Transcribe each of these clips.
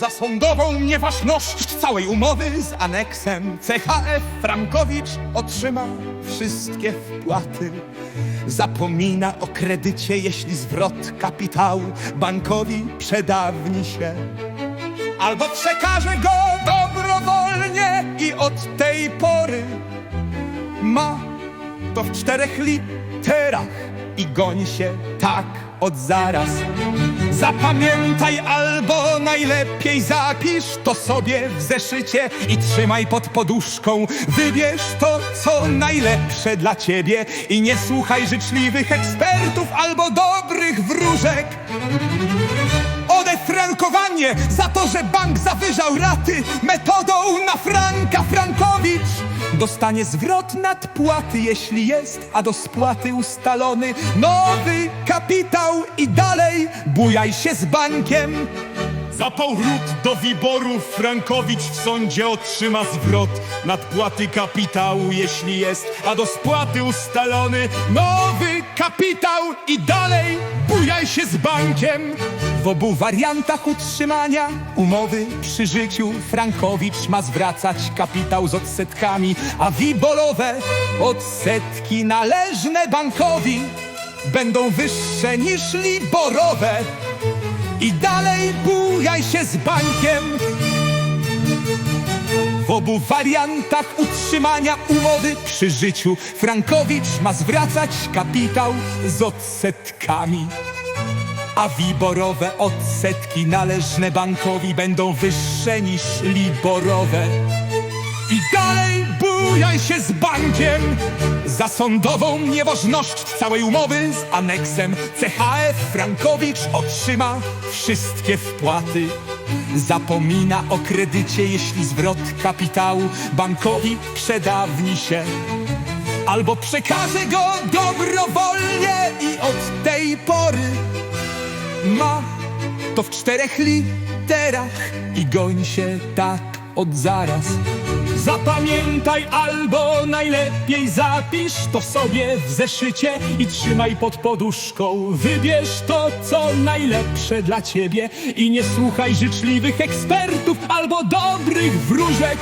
za sądową nieważność całej umowy z aneksem CHF Frankowicz otrzyma wszystkie wpłaty. Zapomina o kredycie, jeśli zwrot kapitału bankowi przedawni się. Albo przekaże go dobrowolnie i od tej pory ma to w czterech literach i goń się tak od zaraz. Zapamiętaj albo najlepiej zapisz to sobie w zeszycie i trzymaj pod poduszką. Wybierz to, co najlepsze dla ciebie i nie słuchaj życzliwych ekspertów albo dobrych wróżek. Odefrankowanie za to, że bank zawyżał raty metodą na Franka Frankowicz. Dostanie zwrot nadpłaty, jeśli jest, a do spłaty ustalony nowy kapitał i dalej bujaj się z bankiem. Za powrót do wyboru Frankowicz w sądzie otrzyma zwrot nadpłaty kapitału, jeśli jest, a do spłaty ustalony Nowy kapitał i dalej bujaj się z bankiem. W obu wariantach utrzymania umowy przy życiu Frankowicz ma zwracać kapitał z odsetkami, a wibolowe odsetki należne bankowi będą wyższe niż liborowe. I dalej bujaj się z bankiem. W obu wariantach utrzymania umowy przy życiu Frankowicz ma zwracać kapitał z odsetkami. A wiborowe odsetki należne bankowi będą wyższe niż liborowe. I dalej bujaj się z bankiem za sądową nieważność całej umowy z aneksem. CHF Frankowicz otrzyma wszystkie wpłaty. Zapomina o kredycie, jeśli zwrot kapitału bankowi przedawni się. Albo przekaże go dobrowolnie i od tej pory ma to w czterech literach i goń się tak od zaraz. Zapamiętaj albo najlepiej zapisz to sobie w zeszycie i trzymaj pod poduszką. Wybierz to, co najlepsze dla ciebie i nie słuchaj życzliwych ekspertów albo dobrych wróżek.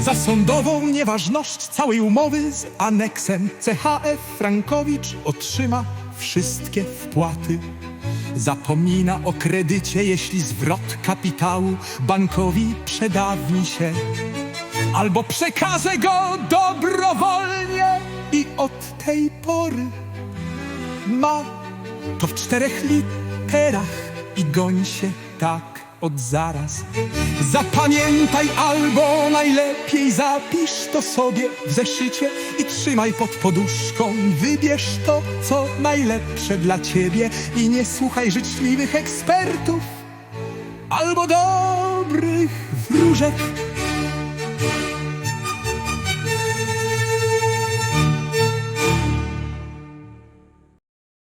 Za sądową nieważność całej umowy z aneksem CHF Frankowicz otrzyma wszystkie wpłaty. Zapomina o kredycie, jeśli zwrot kapitału bankowi przedawni się. Albo przekaże go dobrowolnie i od tej pory ma to w czterech literach i goń się tak od zaraz. Zapamiętaj albo najlepiej zapisz to sobie w zeszycie i trzymaj pod poduszką. Wybierz to, co najlepsze dla ciebie i nie słuchaj życzliwych ekspertów albo dobrych wróżek.